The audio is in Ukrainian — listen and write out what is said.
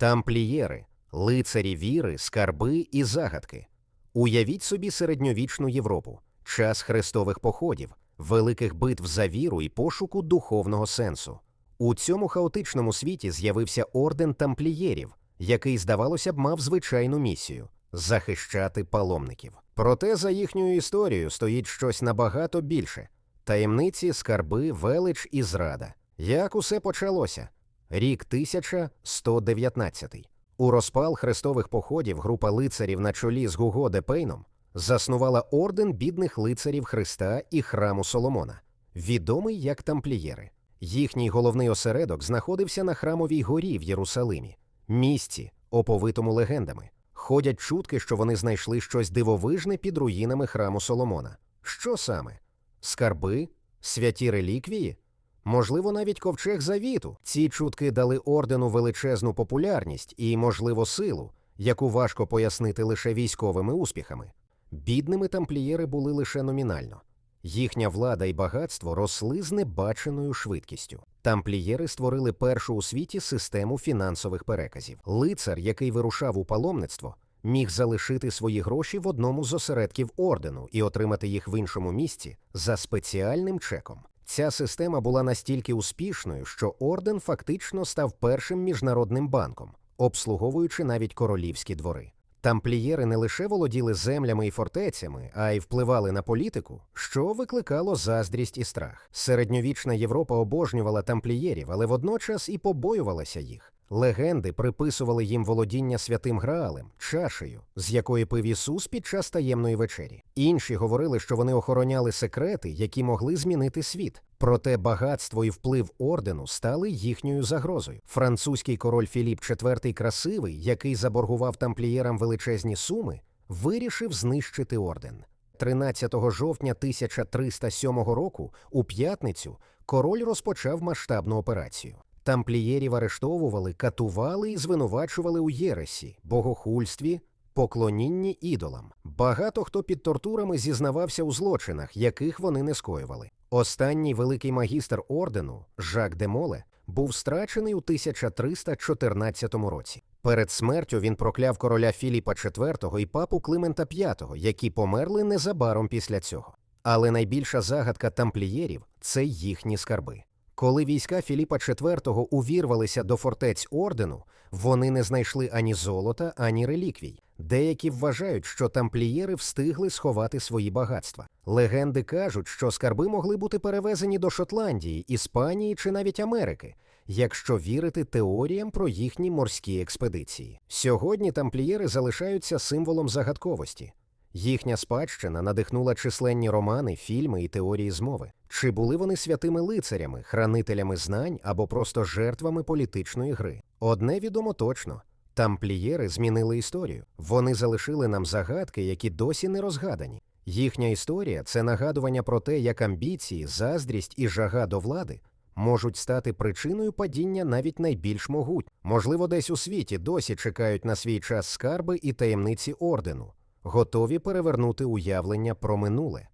Тамплієри, лицарі віри, скарби і загадки. Уявіть собі середньовічну Європу, час хрестових походів, великих битв за віру і пошуку духовного сенсу. У цьому хаотичному світі з'явився орден тамплієрів, який, здавалося б, мав звичайну місію захищати паломників. Проте за їхньою історією стоїть щось набагато більше таємниці, скарби, велич і зрада. Як усе почалося? Рік 1119. У розпал хрестових походів група лицарів на чолі з Гуго де Пейном заснувала орден бідних лицарів Христа і храму Соломона, відомий як тамплієри. Їхній головний осередок знаходився на храмовій горі в Єрусалимі, місці, оповитому легендами. Ходять чутки, що вони знайшли щось дивовижне під руїнами храму Соломона. Що саме? Скарби, святі реліквії? Можливо, навіть ковчег завіту. Ці чутки дали ордену величезну популярність і, можливо, силу, яку важко пояснити лише військовими успіхами. Бідними тамплієри були лише номінально. Їхня влада і багатство росли з небаченою швидкістю. Тамплієри створили першу у світі систему фінансових переказів. Лицар, який вирушав у паломництво, міг залишити свої гроші в одному з осередків ордену і отримати їх в іншому місці за спеціальним чеком. Ця система була настільки успішною, що орден фактично став першим міжнародним банком, обслуговуючи навіть королівські двори. Тамплієри не лише володіли землями і фортецями, а й впливали на політику, що викликало заздрість і страх. Середньовічна Європа обожнювала тамплієрів, але водночас і побоювалася їх. Легенди приписували їм володіння святим Граалем, чашею, з якої пив Ісус під час таємної вечері. Інші говорили, що вони охороняли секрети, які могли змінити світ. Проте багатство і вплив ордену стали їхньою загрозою. Французький король Філіп IV красивий, який заборгував тамплієрам величезні суми, вирішив знищити орден. 13 жовтня 1307 року, у п'ятницю, король розпочав масштабну операцію. Тамплієрів арештовували, катували і звинувачували у єресі, богохульстві, поклонінні ідолам. Багато хто під тортурами зізнавався у злочинах, яких вони не скоювали. Останній великий магістр ордену Жак де Моле був страчений у 1314 році. Перед смертю він прокляв короля Філіпа IV і папу Климента V, які померли незабаром після цього. Але найбільша загадка тамплієрів це їхні скарби. Коли війська Філіпа IV увірвалися до фортець ордену, вони не знайшли ані золота, ані реліквій. Деякі вважають, що тамплієри встигли сховати свої багатства. Легенди кажуть, що скарби могли бути перевезені до Шотландії, Іспанії чи навіть Америки, якщо вірити теоріям про їхні морські експедиції. Сьогодні тамплієри залишаються символом загадковості. Їхня спадщина надихнула численні романи, фільми і теорії змови. Чи були вони святими лицарями, хранителями знань або просто жертвами політичної гри? Одне відомо точно. Тамплієри змінили історію. Вони залишили нам загадки, які досі не розгадані. Їхня історія це нагадування про те, як амбіції, заздрість і жага до влади можуть стати причиною падіння навіть найбільш могуть. Можливо, десь у світі досі чекають на свій час скарби і таємниці ордену, готові перевернути уявлення про минуле.